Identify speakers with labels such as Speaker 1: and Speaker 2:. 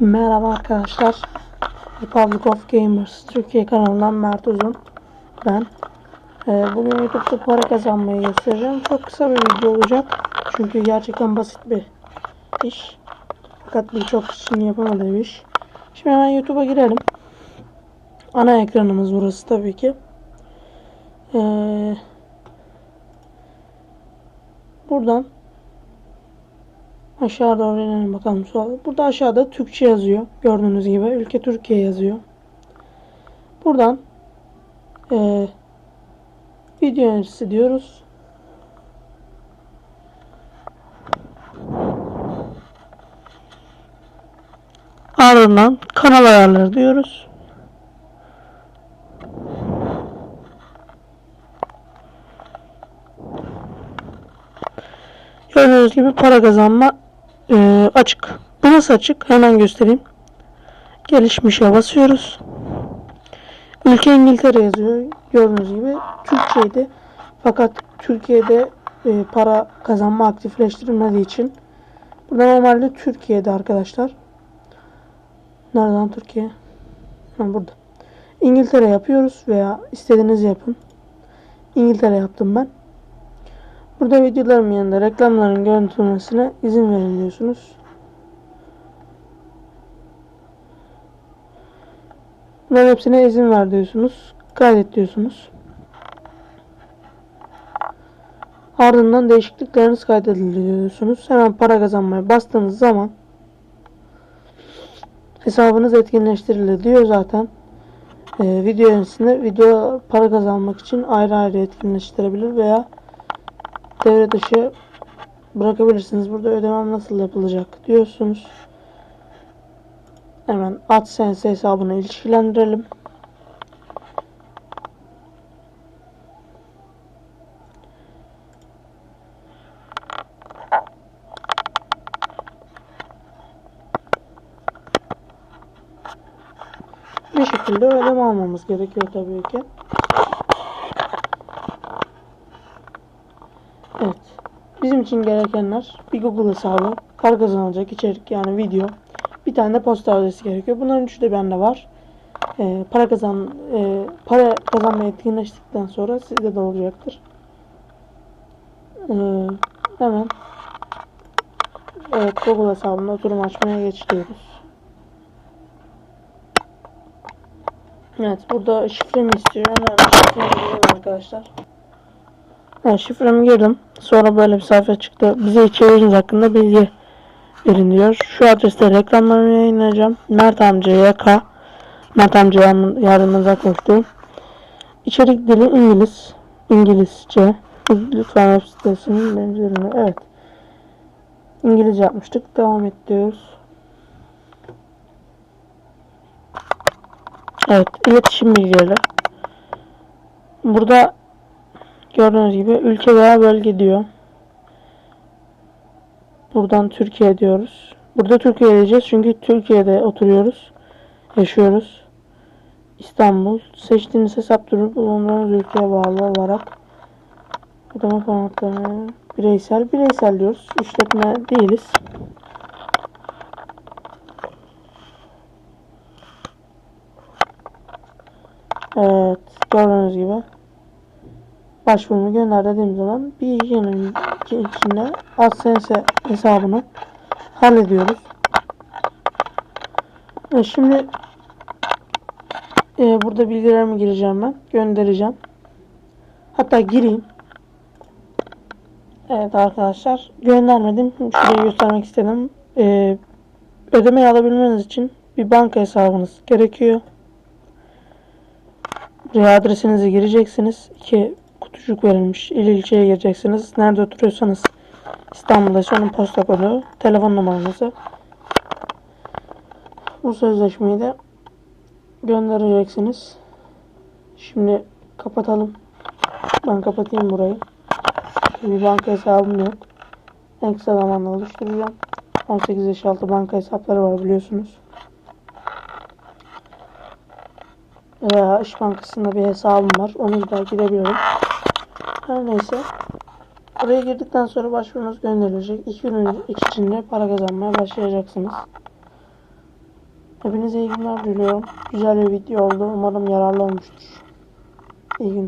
Speaker 1: Merhaba arkadaşlar. Republic of Gamers Türkiye kanalından Mert Uzun. Ben. Ee, bugün YouTube'da para kazanmayı göstereceğim. Çok kısa bir video olacak. Çünkü gerçekten basit bir iş. Fakat birçok kişinin yapamadığı bir iş. Şimdi hemen YouTube'a girelim. Ana ekranımız burası tabii ki. Ee, buradan Aşağı doğru inelim bakalım. Burada aşağıda Türkçe yazıyor. Gördüğünüz gibi. Ülke Türkiye yazıyor. Buradan e, video yöneticisi diyoruz. Ardından kanal ayarları diyoruz. Gördüğünüz gibi para kazanma e, açık. Bu nasıl açık? Hemen göstereyim. Gelişmişe basıyoruz. Ülke İngiltere yazıyor. Gördüğünüz gibi Türkçeydi. Fakat Türkiye'de e, para kazanma aktifleştirilmediği için burada normalde Türkiye'de arkadaşlar. Nereden Türkiye? Ha, burada. İngiltere yapıyoruz veya istediğiniz yapın. İngiltere yaptım ben. Burada videolarım yanında reklamların görüntülemesine izin verin diyorsunuz. Bunların hepsine izin ver diyorsunuz. Kaydet diyorsunuz. Ardından değişiklikleriniz kaydediliyor diyorsunuz. Hemen para kazanmaya bastığınız zaman hesabınız etkinleştirilir diyor zaten. Ee, video yöneticisinde video para kazanmak için ayrı ayrı etkinleştirebilir veya devre dışı bırakabilirsiniz. Burada ödemem nasıl yapılacak diyorsunuz. Hemen AdSense hesabını ilişkilendirelim. Bir şekilde ödeme almamız gerekiyor tabii ki. Evet. Bizim için gerekenler bir Google hesabı, para kazanılacak içerik yani video, bir tane de posta adresi gerekiyor. Bunların üçü de bende var. Ee, para kazan e, para kazanmaya etkinleştikten sonra sizde de olacaktır. Ee, hemen Evet Google hesabında oturum açmaya geçiyoruz. Evet burada şifremi istiyor. Hemen şifremi arkadaşlar. Evet şifremi girdim. Sonra böyle bir sayfa çıktı. Bize içeriğiniz hakkında bilgi verin diyor. Şu adreste reklamlarını yayınlayacağım. Mert amca YK. Mert amca yardımınıza koştu. İçerik dili İngiliz. İngilizce. Lütfen web sitesinin benzerini. Evet. İngilizce yapmıştık. Devam et diyoruz. Evet. iletişim bilgileri. Burada gördüğünüz gibi ülke veya bölge diyor. Buradan Türkiye diyoruz. Burada Türkiye diyeceğiz çünkü Türkiye'de oturuyoruz. Yaşıyoruz. İstanbul. Seçtiğiniz hesap türü bulunduğunuz ülkeye bağlı olarak ödeme formatlarını bireysel bireysel diyoruz. İşletme değiliz. Evet. Gördüğünüz gibi başvurumu gönder dediğim zaman bir iki gün içinde AdSense hesabını hallediyoruz. Evet, şimdi e, burada bilgilerimi gireceğim ben. Göndereceğim. Hatta gireyim. Evet arkadaşlar. Göndermedim. Şurayı göstermek istedim. E, ödemeyi alabilmeniz için bir banka hesabınız gerekiyor. Buraya adresinizi gireceksiniz. İki kutucuk verilmiş. İl ilçeye gireceksiniz. Nerede oturuyorsanız İstanbul'da onun posta kodu, telefon numaranızı. Bu sözleşmeyi de göndereceksiniz. Şimdi kapatalım. Ben kapatayım burayı. Bir banka hesabım yok. En kısa zamanda oluşturacağım. 18 yaş altı banka hesapları var biliyorsunuz. Veya İş Bankası'nda bir hesabım var. Onu da gidebilirim. Her neyse. Oraya girdikten sonra başvurunuz gönderilecek. İki gün iki içinde para kazanmaya başlayacaksınız. Hepinize iyi günler diliyorum. Güzel bir video oldu. Umarım yararlı olmuştur. İyi günler.